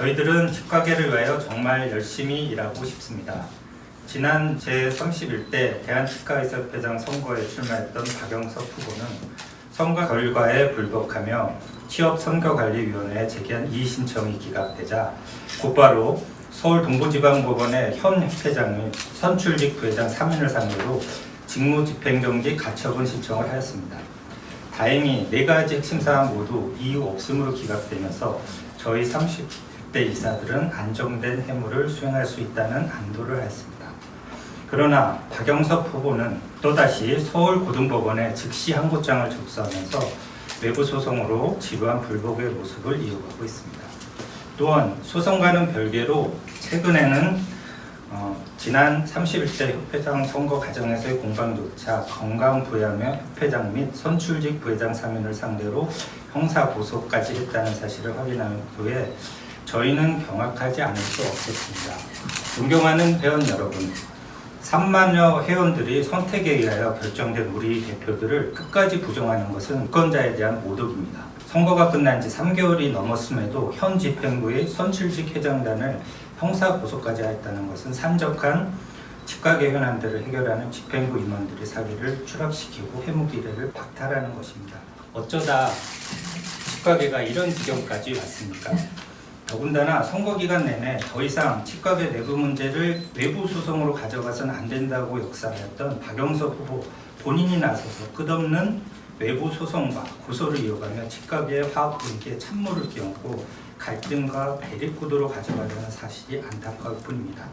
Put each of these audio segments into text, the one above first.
저희들은 치과계를 위하여 정말 열심히 일하고 싶습니다. 지난 제31대 대한치과의사협회장 선거에 출마했던 박영석 후보는 선거 결과에 불복하며 취업선거관리위원회에 제기한 이의 신청이 기각되자 곧바로 서울 동부지방법원의 현 협회장이 선출직 부회장 3인을 상대로 직무집행정지 가처분 신청을 하였습니다. 다행히 네 가지 핵심 사항 모두 이유 없음으로 기각되면서 저희 30 대 이사들은 안정된 해무를 수행할 수 있다는 안도를 하였습니다. 그러나 박영석 후보는 또다시 서울고등법원에 즉시 항고장을 접수하면서 외부 소송으로 지루한 불복의 모습을 이어가고 있습니다. 또한 소송과는 별개로 최근에는 어, 지난 31대 협회장 선거 과정에서의 공방조차 건강 부여하며 협회장 및 선출직 부회장 3인을 상대로 형사 고소까지 했다는 사실을 확인한 후에 저희는 경악하지 않을 수 없겠습니다. 존경하는 회원 여러분, 3만여 회원들이 선택에 의하여 결정된 우리 대표들을 끝까지 부정하는 것은 유권자에 대한 모독입니다. 선거가 끝난 지 3개월이 넘었음에도 현 집행부의 선출직 회장단을 형사 고소까지 하였다는 것은 산적한 치과계 현안들을 해결하는 집행부 임원들의 사기를 추락시키고 해무 기회를 박탈하는 것입니다. 어쩌다 치과계가 이런 지경까지 왔습니까? 더군다나 선거 기간 내내 더 이상 치과계 내부 문제를 외부 소송으로 가져가서는 안 된다고 역사하였던 박영석 후보 본인이 나서서 끝없는 외부 소송과 고소를 이어가며 치과계의 화합 분위기에 찬물을 끼얹고 갈등과 대립구도로 가져가려는 사실이 안타까울 뿐입니다.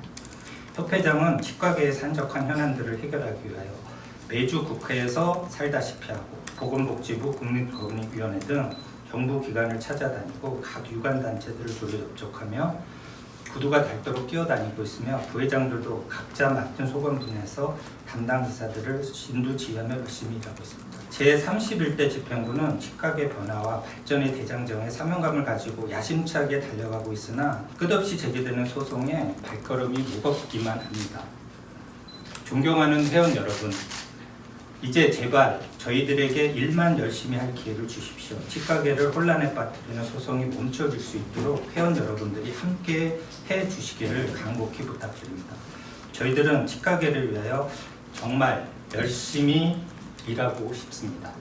협회장은 치과계의 산적한 현안들을 해결하기 위하여 매주 국회에서 살다시피 하고 보건복지부 국민건강위원회 등 정부 기관을 찾아다니고 각 유관 단체들을 주로 접촉하며 구두가 닳도록 뛰어다니고 있으며 부회장들도 각자 맡은 소관 분야에서 담당 기사들을 진두 지휘하며 열심히 일하고 있습니다. 제31대 집행부는 치과계 변화와 발전의 대장정에 사명감을 가지고 야심차게 달려가고 있으나 끝없이 제기되는 소송에 발걸음이 무겁기만 합니다. 존경하는 회원 여러분, 이제 제발 저희들에게 일만 열심히 할 기회를 주십시오. 치과계를 혼란에 빠뜨리는 소송이 멈춰질 수 있도록 회원 여러분들이 함께 해 주시기를 간곡히 부탁드립니다. 저희들은 치과계를 위하여 정말 열심히 일하고 싶습니다.